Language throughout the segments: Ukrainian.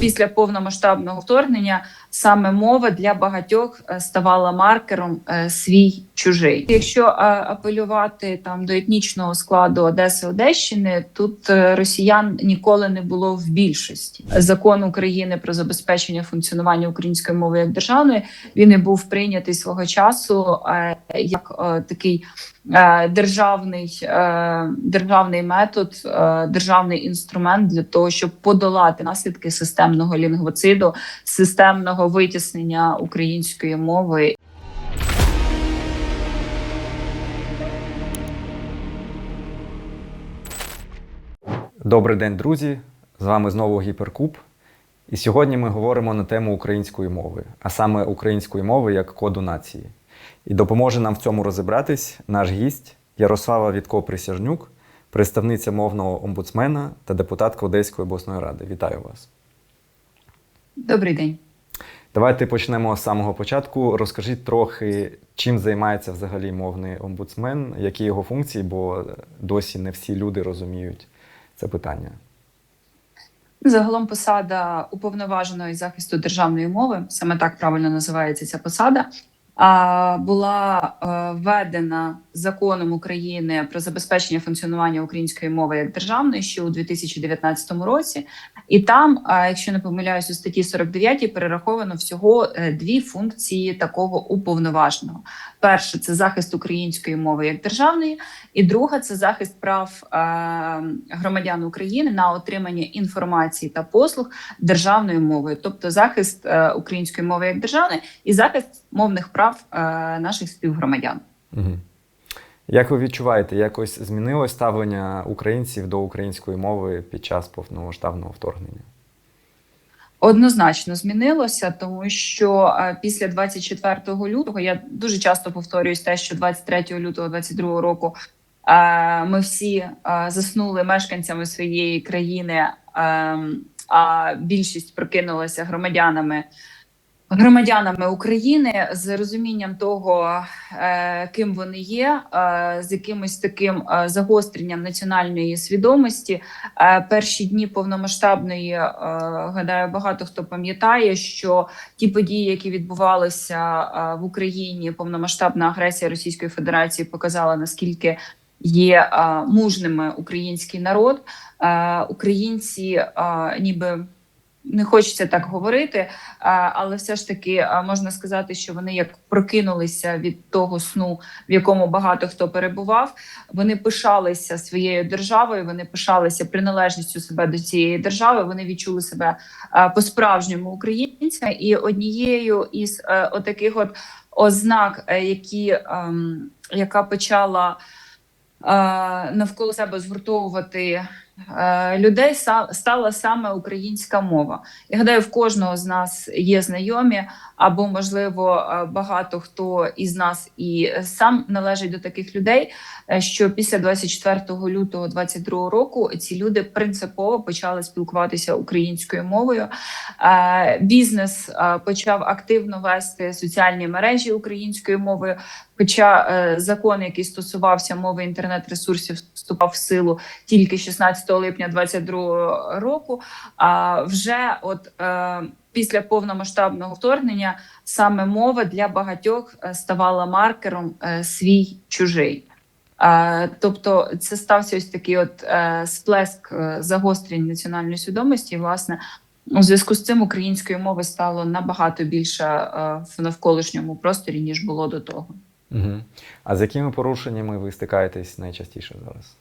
після повномасштабного вторгнення саме мова для багатьох е, ставала маркером е, свій чужий. Якщо е, апелювати там до етнічного складу Одеси Одещини, тут росіян ніколи не було в більшості. Закон України про забезпечення функціонування української мови як державної він і був прийнятий свого часу як такий державний, державний метод, державний інструмент для того, щоб подолати наслідки системного лінгвоциду, системного витіснення української мови Добрий день, друзі! З вами знову Гіперкуб. І сьогодні ми говоримо на тему української мови, а саме української мови як коду нації. І допоможе нам в цьому розібратись наш гість Ярослава Вітко Присяжнюк, представниця мовного омбудсмена та депутатка Одеської обласної ради. Вітаю вас! Добрий день. Давайте почнемо з самого початку. Розкажіть трохи, чим займається взагалі мовний омбудсмен, які його функції, бо досі не всі люди розуміють це питання. Загалом посада уповноваженої захисту державної мови, саме так правильно називається ця посада, була е, введена законом України про забезпечення функціонування української мови як державної ще у 2019 році. І там, якщо не помиляюсь, у статті 49 перераховано всього е, дві функції такого уповноваженого: перше це захист української мови як державної, і друга це захист прав е, громадян України на отримання інформації та послуг державною мовою, тобто захист е, української мови як державної і захист мовних прав наших співгромадян. Угу. Як ви відчуваєте, якось змінилось ставлення українців до української мови під час повномасштабного вторгнення? Однозначно змінилося, тому що е, після 24 лютого я дуже часто повторююсь те, що 23 лютого 22 року е, ми всі е, заснули мешканцями своєї країни, е, а більшість прокинулася громадянами. Громадянами України з розумінням того, е, ким вони є, е, з якимось таким е, загостренням національної свідомості. Перші дні повномасштабної гадаю, багато хто пам'ятає, що ті події, які відбувалися в Україні, повномасштабна агресія Російської Федерації показала наскільки є е, мужними український народ. Е, Українці, е, ніби не хочеться так говорити, але все ж таки можна сказати, що вони як прокинулися від того сну, в якому багато хто перебував. Вони пишалися своєю державою, вони пишалися приналежністю себе до цієї держави. Вони відчули себе по-справжньому українцями, і однією із е, отаких от ознак, е, які ем, яка почала е, навколо себе згуртовувати людей, са- стала саме українська мова. Я гадаю, в кожного з нас є знайомі, або можливо е, багато хто із нас і сам належить до таких людей. Е, Що після 24 лютого 22 року ці люди принципово почали спілкуватися українською мовою. Е, Бізнес е, почав активно вести соціальні мережі українською мовою. Хоча закон, який стосувався мови інтернет-ресурсів, вступав в силу тільки 16 липня 2022 року. А вже от після повномасштабного вторгнення саме мова для багатьох ставала маркером свій чужий. Тобто, це стався ось такий от е, сплеск е, загострень національної свідомості. І, власне, у зв'язку з цим української мови стало набагато більше е, в навколишньому просторі ніж було до того. Угу. А з якими порушеннями ви стикаєтесь найчастіше зараз?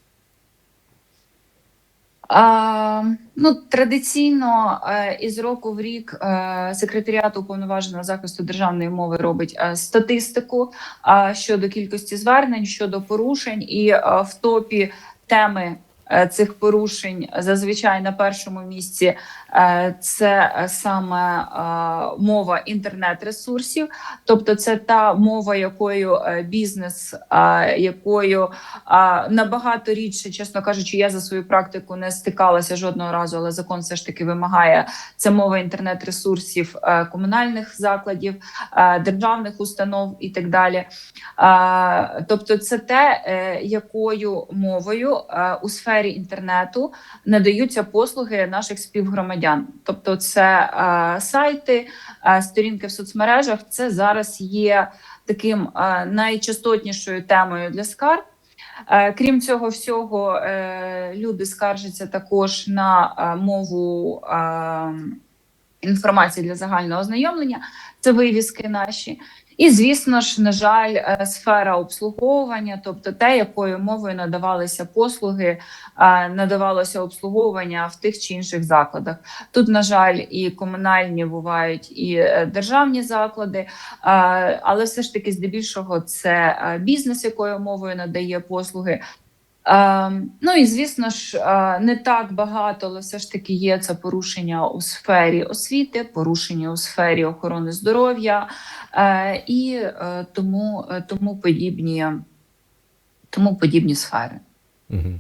Ну, традиційно е, із року в рік е, секретаріат уповноваженого захисту державної мови робить е, статистику щодо кількості звернень, щодо порушень, і в топі теми цих порушень зазвичай на першому місці е, це е, саме е, мова інтернет-ресурсів, тобто це та мова, якою е, бізнес, е, якою набагато рідше, чесно кажучи, я за свою практику не стикалася жодного разу, але закон все ж таки вимагає це мова інтернет-ресурсів е, комунальних закладів, е, державних установ і так далі. Тобто, це те, е, якою мовою е, у сфері сфері інтернету надаються послуги наших співгромадян. Тобто, це е, сайти, е, сторінки в соцмережах. Це зараз є таким е, найчастотнішою темою для скарг. Е, Крім цього всього, е, люди скаржаться також на е, мову е, інформації для загального ознайомлення. Це вивіски наші. І, звісно ж, на жаль, е, сфера обслуговування, тобто те, якою мовою надавалися послуги, е, надавалося обслуговування в тих чи інших закладах. Тут, на жаль, і комунальні бувають, і е, державні заклади, але все ж таки, здебільшого, це бізнес, якою мовою надає послуги. Е, ну і звісно ж, е, не так багато, але все ж таки є це порушення у сфері освіти, порушення у сфері охорони здоров'я е, і е, тому, тому подібні, тому подібні сфери. Угу.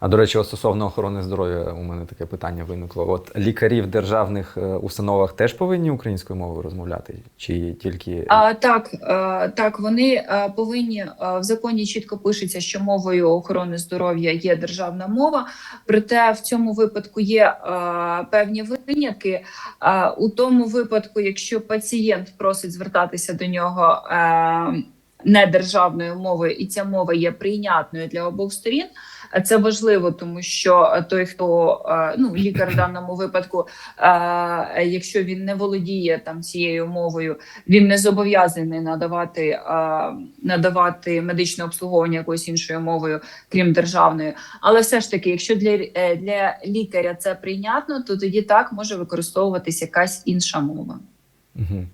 А до речі, стосовно охорони здоров'я, у мене таке питання виникло. От лікарі в державних е, установах теж повинні українською мовою розмовляти? Чи тільки А, так, е, так, вони е, повинні в законі чітко пишеться, що мовою охорони здоров'я є державна мова. Проте в цьому випадку є е, певні винятки. Е, у тому випадку, якщо пацієнт просить звертатися до нього е, не державною мовою, і ця мова є прийнятною для обох сторін. Це важливо, тому що той, хто е, ну лікар в даному випадку, е, якщо він не володіє там цією мовою, він не зобов'язаний надавати, е, надавати медичне обслуговування якоюсь іншою мовою, крім державної. Але все ж таки, якщо для, для лікаря це прийнятно, то тоді так може використовуватись якась інша мова. Угу.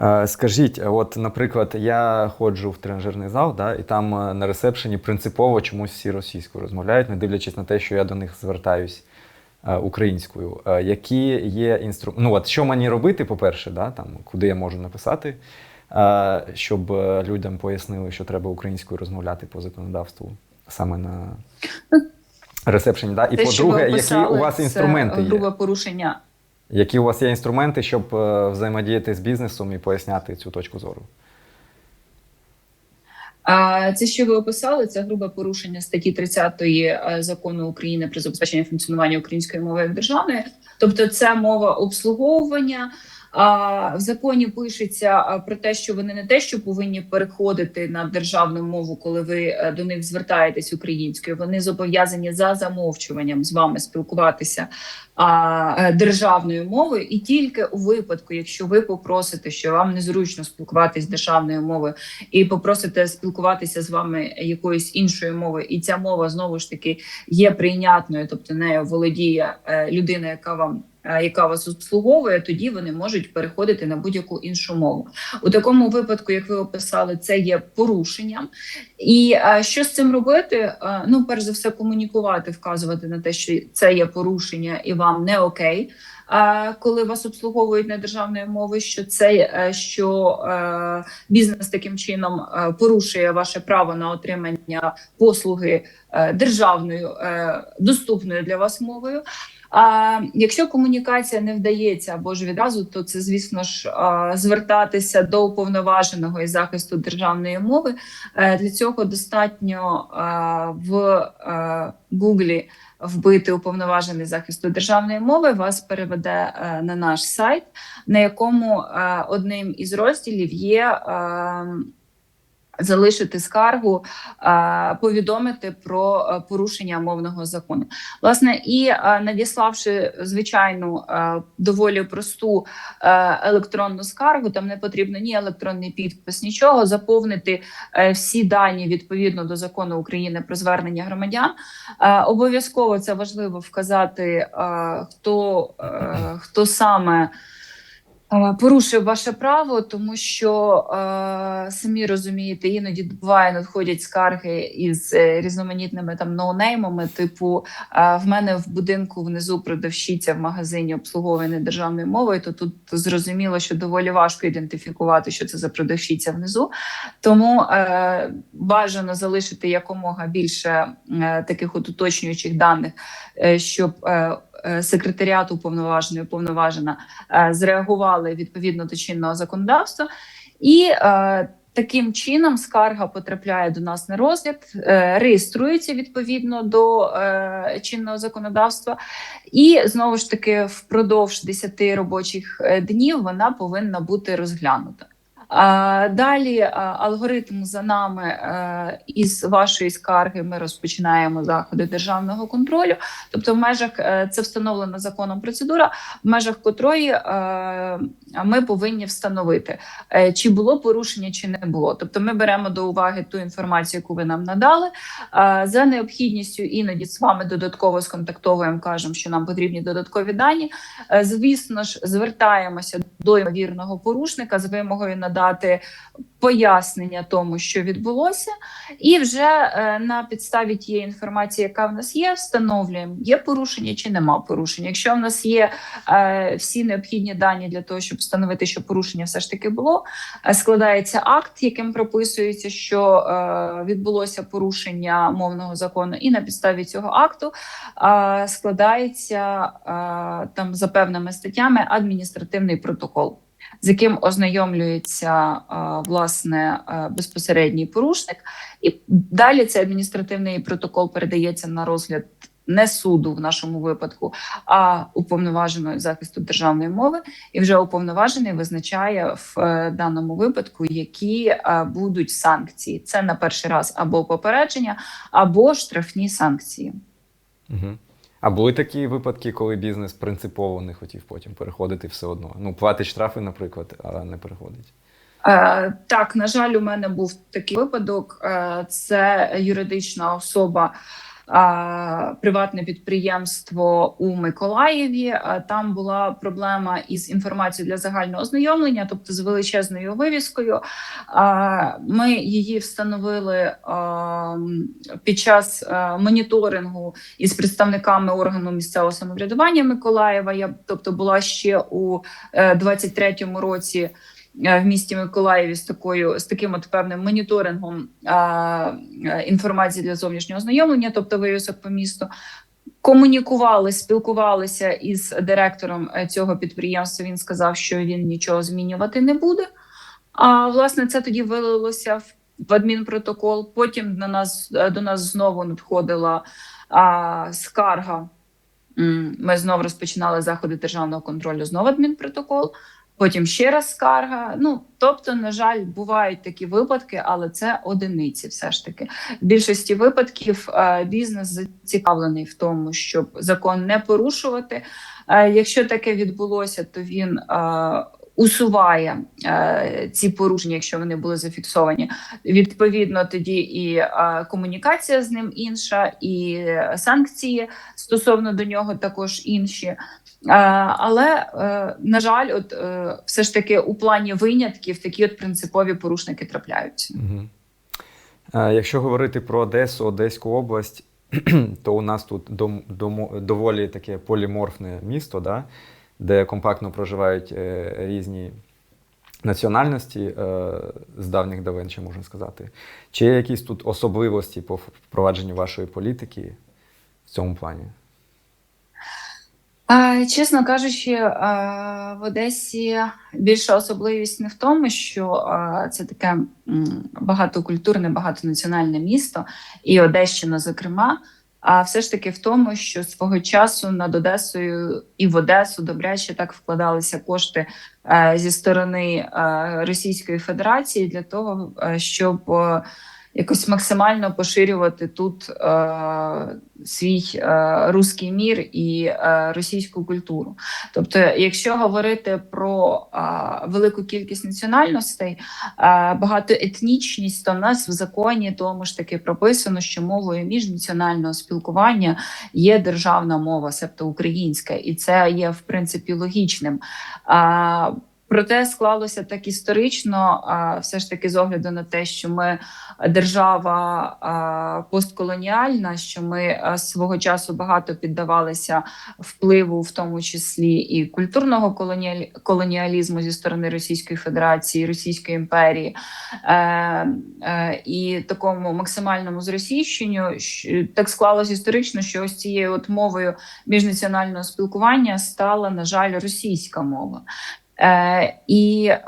Е, Скажіть, от, наприклад, я ходжу в тренажерний зал, да, і там е, на ресепшені принципово чомусь всі російською розмовляють, не дивлячись на те, що я до них звертаюсь е, українською. Які є інструменти? Ну, от що мені робити, по-перше, да, там, куди я можу написати, щоб людям пояснили, що треба українською розмовляти по законодавству саме на ресепшені. Да? І по-друге, які у вас це інструменти є? грубе порушення Які у вас є інструменти, щоб е, взаємодіяти з бізнесом і поясняти цю точку зору? А це, що ви описали, це грубе порушення статті 30 е, закону України про забезпечення функціонування української мови як державної, тобто це мова обслуговування. В законі пишеться про те, що вони не те, що повинні переходити на державну мову, коли ви е, до них звертаєтесь українською. Вони зобов'язані за замовчуванням з вами спілкуватися е, державною мовою, і тільки у випадку, якщо ви попросите, що вам незручно спілкуватись державною мовою, і попросите спілкуватися з вами якоюсь іншою мовою, і ця мова знову ж таки є прийнятною, тобто нею володіє е, людина, яка вам яка вас обслуговує, тоді вони можуть переходити на будь-яку іншу мову. У такому випадку, як ви описали, це є порушенням. І е, що з цим робити? Е, ну, перш за все, комунікувати, вказувати на те, що це є порушення, і вам не окей. Коли вас обслуговують не державною мовою, що це е, що е, бізнес таким чином е, порушує ваше право на отримання послуги державною доступною для вас мовою. А якщо комунікація не вдається або ж відразу, то це звісно ж звертатися до уповноваженого із захисту державної мови. Для цього достатньо в Гуглі вбити уповноважений захисту державної мови. Вас переведе е, на наш сайт, на якому е, одним із розділів є. Залишити скаргу, е, повідомити про е, порушення мовного закону. Власне, і е, надіславши звичайну доволі просту електронну скаргу, там не потрібно ні електронний підпис, нічого заповнити всі дані відповідно до закону України про звернення громадян. Обов'язково це важливо вказати, хто, хто саме. Е, Порушив ваше право, тому що е, самі розумієте, іноді буває надходять скарги із е, різноманітними там ноунеймами. Типу, е, в мене в будинку внизу продавщиця в магазині обслуговує державною мовою. То тут зрозуміло, що доволі важко ідентифікувати, що це за продавщиця внизу. Тому е, бажано залишити якомога більше е, таких от уточнюючих даних, е, щоб е, е, секретаріат уповноваженої уповноважена е, зреагували відповідно до чинного законодавства. І е, таким чином скарга потрапляє до нас на розгляд, реєструється відповідно до чинного законодавства, і знову ж таки впродовж 10 робочих днів вона повинна бути розглянута. Далі алгоритм за нами е, із вашої скарги ми розпочинаємо заходи державного контролю. Тобто, в межах е, це встановлена законом процедура, в межах котрої е, ми повинні встановити, чи було порушення, чи не було. Тобто, ми беремо до уваги ту інформацію, яку ви нам надали. За необхідністю іноді з вами додатково сконтактовуємо, кажемо, що нам потрібні додаткові дані. Звісно ж, звертаємося до ймовірного порушника з вимогою надати пояснення тому, що відбулося, і вже е, на підставі тієї інформації, яка в нас є, встановлюємо, є порушення чи нема порушення. Якщо в нас є е, всі необхідні дані для того, щоб встановити, що порушення все ж таки було, е, складається акт, яким прописується, що відбулося порушення мовного закону, і на підставі цього акту складається там за певними статтями адміністративний протокол. З яким ознайомлюється е, власне е, безпосередній порушник, і далі цей адміністративний протокол передається на розгляд не суду в нашому випадку, а уповноваженої захисту державної мови, і вже уповноважений визначає в е, даному випадку, які будуть санкції. Це на перший раз або попередження, або штрафні санкції. Угу. А були такі випадки, коли бізнес принципово не хотів потім переходити все одно. Ну, платить штрафи, наприклад, а не переходить. Е, так, на жаль, у мене був такий випадок. Е, це юридична особа. Приватне підприємство у Миколаєві. Там була проблема із інформацією для загального ознайомлення, тобто з величезною вивіскою. Ми її встановили під час моніторингу із представниками органу місцевого самоврядування Миколаєва. Я тобто була ще у е, 23-му році е, в місті Миколаєві з такою з таким от певним моніторингом а, е, інформації для зовнішнього ознайомлення, тобто вивісок по місту. Комунікували, спілкувалися із директором е, цього підприємства. Він сказав, що він нічого змінювати не буде. А власне, це тоді вилилося в в адмінпротокол. Потім на нас е, до нас знову надходила а, скарга. Ми знову розпочинали заходи державного контролю. Знову адмінпротокол. Потім ще раз скарга. Ну тобто, на жаль, бувають такі випадки, але це одиниці. Все ж таки, в більшості випадків е, бізнес зацікавлений в тому, щоб закон не порушувати. Е, Якщо таке відбулося, то він е, усуває е, ці порушення, якщо вони були зафіксовані. Відповідно, тоді і е, комунікація з ним інша, і санкції стосовно до нього також інші. Е, Але е, на жаль, от е, все ж таки у плані винятків такі от принципові порушники трапляються. Якщо говорити про Одесу, Одеську область, то у нас тут доволі таке поліморфне місто, да? Де компактно проживають е, різні національності е, з давніх давен, чи можна сказати. Чи є якісь тут особливості по впровадженню вашої політики в цьому плані? Чесно кажучи, в Одесі більша особливість не в тому, що це таке багатокультурне, багатонаціональне місто, і Одещина, зокрема. А все ж таки в тому, що свого часу над Одесою і в Одесу добряче так вкладалися кошти е, зі сторони е, Російської Федерації для того, е, щоб якось максимально поширювати тут е, свій е, руський мір і е, російську культуру. Тобто, якщо говорити про е, велику кількість національностей, е, багатоетнічність, то в нас в законі тому ж таки прописано, що мовою міжнаціонального спілкування є державна мова, себто українська, і це є в принципі логічним. А, Проте склалося так історично, все ж таки з огляду на те, що ми держава постколоніальна, що ми свого часу багато піддавалися впливу, в тому числі і культурного колоніалі... колоніалізму зі сторони Російської Федерації, Російської імперії, е, е, і такому максимальному зросійщенню, так склалося історично, що ось цією от мовою міжнаціонального спілкування стала, на жаль, російська мова. Е, і е,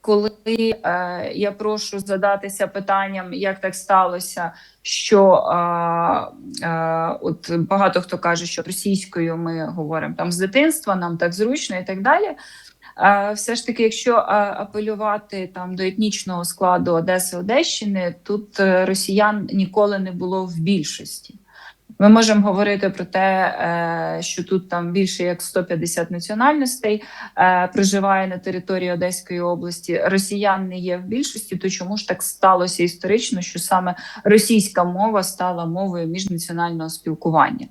коли е, я прошу задатися питанням, як так сталося, що е, е, от багато хто каже, що російською ми говоримо там з дитинства, нам так зручно і так далі. Е, Все ж таки, якщо е, апелювати там до етнічного складу Одеси Одещини, тут е, росіян ніколи не було в більшості. Ми можемо говорити про те, е, що тут там більше як 150 національностей е, проживає на території Одеської області. Росіян не є в більшості. То чому ж так сталося історично, що саме російська мова стала мовою міжнаціонального спілкування?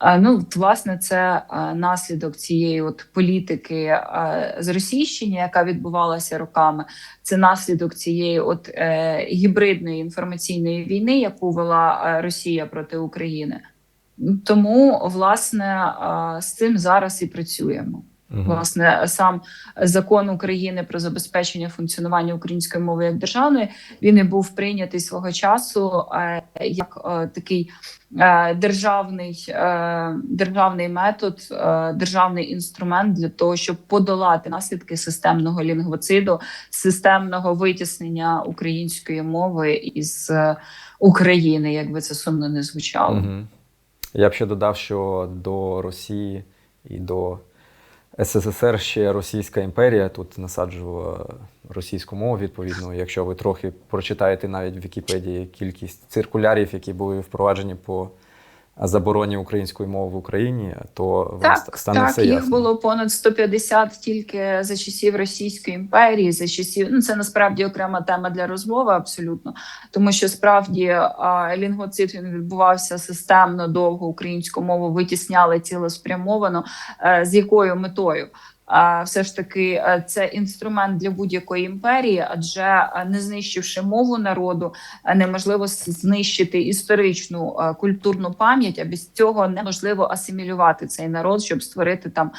Е, Ну, власне, це наслідок цієї от політики е, зросійщення, яка відбувалася роками. Це наслідок цієї от е, гібридної інформаційної війни, яку вела е, Росія проти України. Тому, власне, е, з цим зараз і працюємо. Власне, сам закон України про забезпечення функціонування української мови як державної він і був прийнятий свого часу е, як е, такий е, державний, державний метод, державний інструмент для того, щоб подолати наслідки системного лінгвоциду, системного витіснення української мови із України, як би це сумно не звучало. Мгм. Я б ще додав, що до Росії і до СССР ще Російська імперія тут насаджувала російську мову, відповідно. Якщо ви трохи прочитаєте навіть в Вікіпедії кількість циркулярів, які були впроваджені по забороні української мови в Україні, то Так, стане так все їх було понад 150 тільки за часів Російської імперії, за часів ну це насправді окрема тема для розмови, абсолютно, тому що справді лінгоцит він відбувався системно довго. Українську мову витісняли цілеспрямовано. Е, з якою метою? Все ж таки, е, це інструмент для будь-якої імперії, адже е, не знищивши мову народу, е, неможливо знищити історичну культурну пам'ять, а без цього неможливо асимілювати цей народ, щоб створити там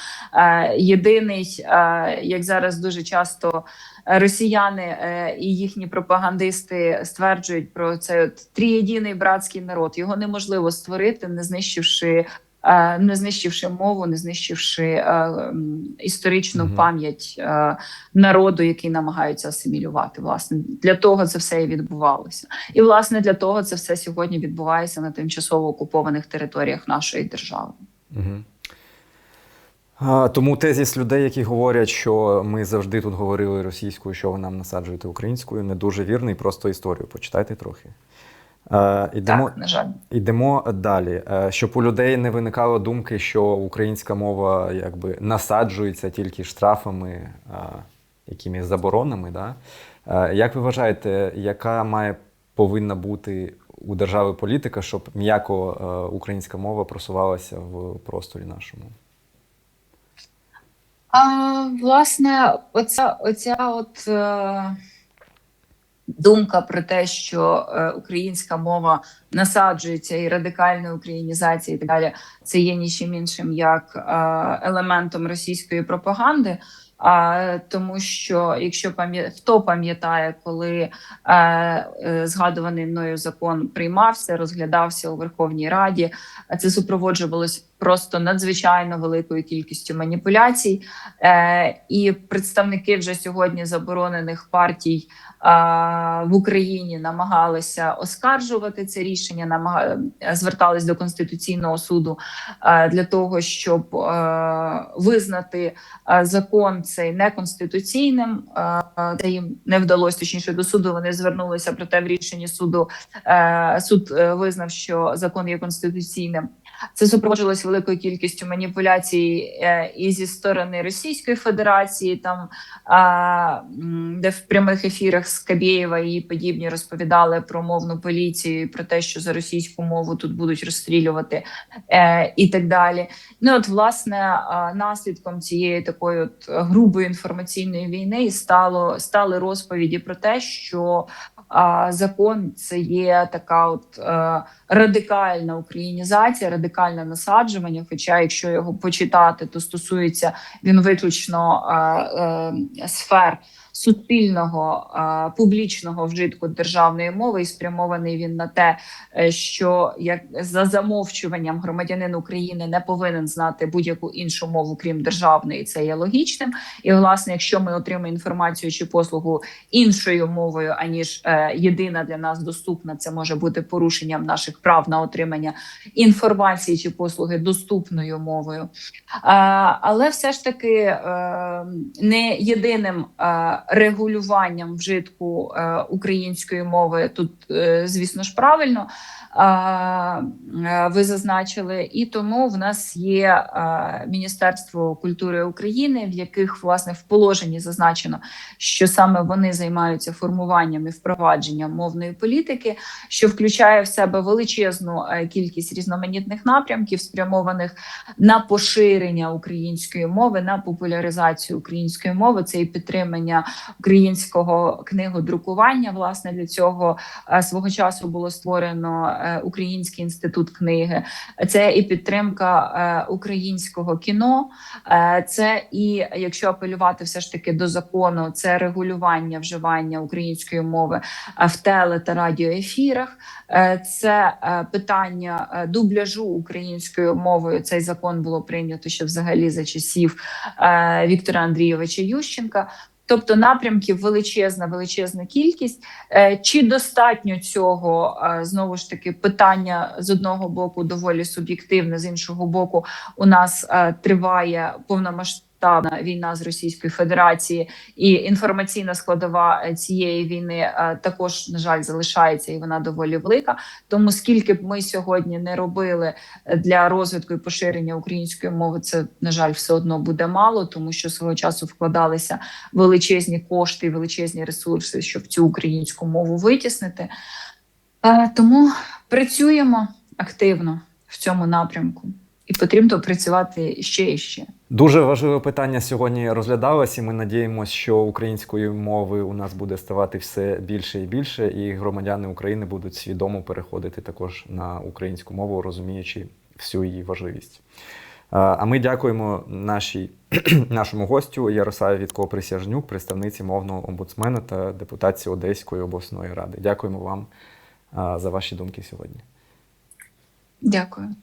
єдиний, як зараз дуже часто росіяни і їхні пропагандисти стверджують про цей от трієдиний братський народ. Його неможливо створити, не знищивши. Е, Не знищивши мову, не знищивши е, історичну Мгм. пам'ять е, народу, який намагаються асимілювати. Власне, для того це все і відбувалося. І власне для того це все сьогодні відбувається на тимчасово окупованих територіях нашої держави. А, Тому тезіс людей, які говорять, що ми завжди тут говорили російською, що ви нам насаджуєте українською, не дуже вірний. Просто історію почитайте трохи. Е, Ідемо, Так, на жаль. ідемо далі. Е, Щоб у людей не виникало думки, що українська мова якби насаджується тільки штрафами, е, якимись заборонами. Да? Е, Як ви вважаєте, яка має повинна бути у держави політика, щоб м'яко е, українська мова просувалася в просторі нашому? А, власне, оця, оця от е, думка про те, що е, українська мова насаджується і радикальна українізація, і так далі, це є нічим іншим як е, елементом російської пропаганди. А тому, що якщо пам'я... хто пам'ятає, коли е, е, згадуваний мною закон приймався, розглядався у Верховній Раді, це супроводжувалось просто надзвичайно великою кількістю маніпуляцій. Е, і представники вже сьогодні заборонених партій е, в Україні намагалися оскаржувати це рішення, намага... звертались до конституційного суду е, для того, щоб е, визнати е, закон цей неконституційним. Е, це їм не вдалося. Точніше до суду вони звернулися. Проте в рішенні суду е, суд е, визнав, що закон є конституційним. Це супроводжувалось великою кількістю маніпуляцій е, і зі сторони Російської Федерації, там де в прямих ефірах Скабєєва і подібні розповідали про мовну поліцію, про те, що за російську мову тут будуть розстрілювати е, і так далі. Ну от власне наслідком цієї такої от грубої інформаційної війни стало стали розповіді про те, що закон це є така от е, радикальна українізація, радикальне насаджування. Хоча, якщо його почитати, то стосується він виключно е, е, сфер суспільного публічного вжитку державної мови, і спрямований він на те, е, що як за замовчуванням громадянин України не повинен знати будь-яку іншу мову, крім державної, це є логічним. І власне, якщо ми отримаємо інформацію чи послугу іншою мовою, аніж е, єдина для нас доступна, це може бути порушенням наших прав на отримання інформації чи послуги доступною мовою. Але все ж таки е, не єдиним регулюванням вжитку е, української мови тут, е, звісно ж, правильно. е, Ви зазначили, і тому в нас є Міністерство культури України, в яких власне в положенні зазначено, що саме вони займаються формуванням і впровадженням мовної політики, що включає в себе величезну кількість різноманітних напрямків, спрямованих на поширення української мови, на популяризацію української мови. Це і підтримання українського книгодрукування. Власне для цього е, свого часу було створено е, Український інститут книги. Це і підтримка е, українського кіно. Це і якщо апелювати все ж таки до закону, це регулювання вживання української мови в теле та радіоефірах. Це питання дубляжу українською мовою. Цей закон було прийнято ще взагалі за часів Віктора Андрійовича Ющенка. Тобто напрямків величезна, величезна кількість. Е, Чи достатньо цього Е, знову ж таки питання з одного боку доволі суб'єктивне, з іншого боку, у нас е, триває повномасштабна війна з Російською Федерацією, і інформаційна складова е, цієї війни е, також на жаль залишається, і вона доволі велика. Тому скільки б ми сьогодні не робили е, для розвитку і поширення української мови, це на жаль все одно буде мало, тому що свого часу вкладалися величезні кошти, величезні ресурси, щоб цю українську мову витіснити. Тому працюємо активно в цьому напрямку, і потрібно працювати ще і ще. Дуже важливе питання сьогодні розглядалось, і ми надіємося, що української мови у нас буде ставати все більше і більше, і громадяни України будуть свідомо переходити також на українську мову, розуміючи всю її важливість. А ми дякуємо нашій, нашому гостю Ярославі Вітко Присяжнюк, представниці мовного омбудсмена та депутатці Одеської обласної ради. Дякуємо вам за ваші думки сьогодні. Дякую.